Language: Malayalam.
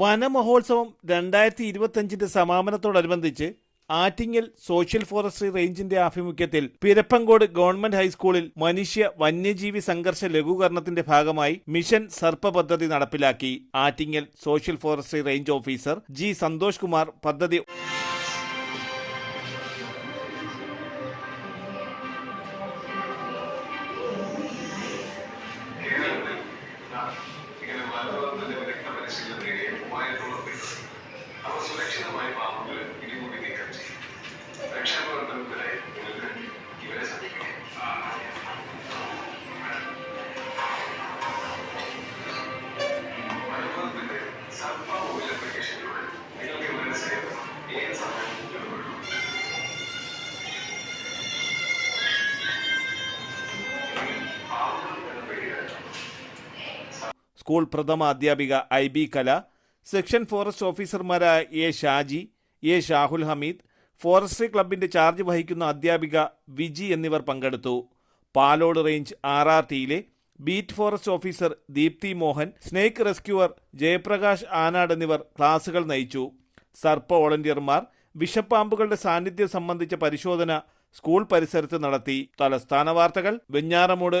വനമഹോത്സവം രണ്ടായിരത്തി ഇരുപത്തഞ്ചിന്റെ സമാപനത്തോടനുബന്ധിച്ച് ആറ്റിങ്ങൽ സോഷ്യൽ ഫോറസ്ട്രി റേഞ്ചിന്റെ ആഭിമുഖ്യത്തിൽ പിരപ്പങ്കോട് ഗവൺമെന്റ് ഹൈസ്കൂളിൽ മനുഷ്യ വന്യജീവി സംഘർഷ ലഘൂകരണത്തിന്റെ ഭാഗമായി മിഷൻ സർപ്പ പദ്ധതി നടപ്പിലാക്കി. Attingal social forestry range officer G Santhosh Kumar പദ്ധതി സുരക്ഷിതമായി പാമ്പുകൾ ഇടിമുടി നീക്കം ചെയ്യും രക്ഷാപ്രവർത്തനത്തിനായി നിങ്ങൾക്ക് ഇവരെ സമീപിക്കാം മലബാറിന്റെ സർപ്പ മൊബൈൽ ആപ്ലിക്കേഷനിലൂടെ നിങ്ങൾക്ക് ഇവരുടെ സേവനം ഏത് പാമ്പുകൾ പേടിയായിരുന്നു സ്കൂൾ പ്രഥമ അധ്യാപിക I B Kala section forest ഓഫീസർമാരായ A Shaji A Shahul Hameed forestry ക്ലബിന്റെ ചാർജ് വഹിക്കുന്ന അധ്യാപിക വിജി എന്നിവർ പങ്കെടുത്തു. Palode range R R ടിയിലെ beat forest officer Deepthi Mohan snake rescuer Jayaprakash Anad എന്നിവർ ക്ലാസുകൾ നയിച്ചു. സർപ്പ വോളണ്ടിയർമാർ വിഷപ്പാമ്പുകളുടെ സാന്നിധ്യം സംബന്ധിച്ച പരിശോധന സ്കൂൾ പരിസരത്ത് നടത്തി. തലസ്ഥാന വാർത്തകൾ വെഞ്ഞാറമൂട്